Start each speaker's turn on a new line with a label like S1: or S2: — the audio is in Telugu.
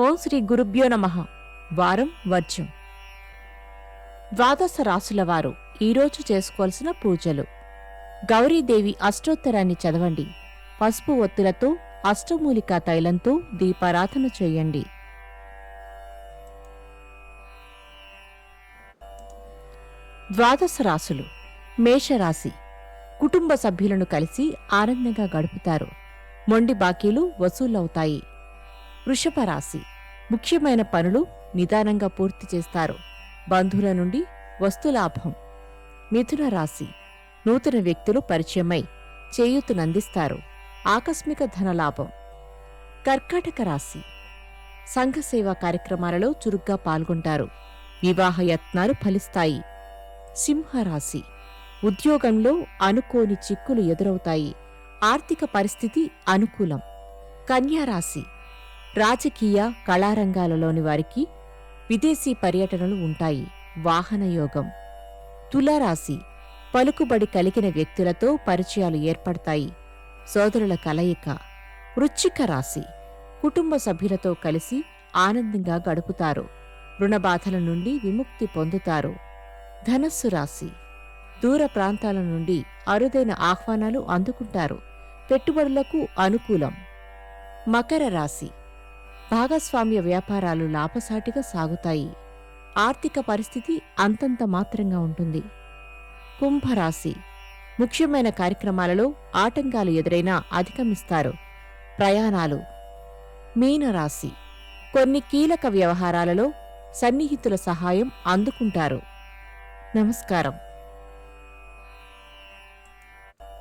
S1: ఓం శ్రీ గురుభ్యో నమ. వారం వర్జం. ద్వాదశ రాసుల వారు ఈరోజు చేసుకోవాల్సిన పూజలు. గౌరీదేవి అష్టోత్తరాన్ని చదవండి. పసుపు ఒత్తులతో అష్టమూలికా తైలంతో దీపారాధన చేయండి. ద్వాదశ రాసులు. మేషరాశి. కుటుంబ సభ్యులను కలిసి ఆనందంగా గడుపుతారు. మొండి బాకీలు వసూలవుతాయి. వృషభ రాశి ముఖ్యమైన పనులు నిదానంగా పూర్తి చేస్తారు. బంధువుల నుండి వస్తులాభం మిథున రాశి. నూతన వ్యక్తులు పరిచయమై చేయూతనందిస్తారు ఆకస్మిక ధనలాభం కర్కాటక రాశి. సంఘ సేవా కార్యక్రమాలలో చురుగ్గా పాల్గొంటారు. వివాహ యత్నాలు ఫలిస్తాయి. సింహరాశి ఉద్యోగంలో అనుకోని చిక్కులు ఎదురవుతాయి. ఆర్థిక పరిస్థితి అనుకూలం. కన్యారాశి రాజకీయ కళారంగాలలోని వారికి విదేశీ పర్యటనలు ఉంటాయి. వాహనయోగం తులారాశి. పలుకుబడి కలిగిన వ్యక్తులతో పరిచయాలు ఏర్పడతాయి. సోదరుల కలయిక. వృచ్చిక రాశి. కుటుంబ సభ్యులతో కలిసి ఆనందంగా గడుపుతారు. రుణబాధల నుండి విముక్తి పొందుతారు. ధనస్సు రాశి. దూర ప్రాంతాల నుండి అరుదైన ఆహ్వానాలు అందుకుంటారు. పెట్టుబడులకు అనుకూలం. మకర రాశి. భాగస్వామ్య వ్యాపారాలు లాభసాటిగా సాగుతాయి. ఆర్థిక పరిస్థితి అంతంత మాత్రంగా ఉంటుంది. కుంభరాశి. ముఖ్యమైన కార్యక్రమాలలో ఆటంకాలు ఎదురైనా అధిగమిస్తారు. ప్రయాణాలు. మీనరాశి. కొన్ని కీలక వ్యవహారాలలో సన్నిహితుల సహాయం అందుకుంటారు. నమస్కారం.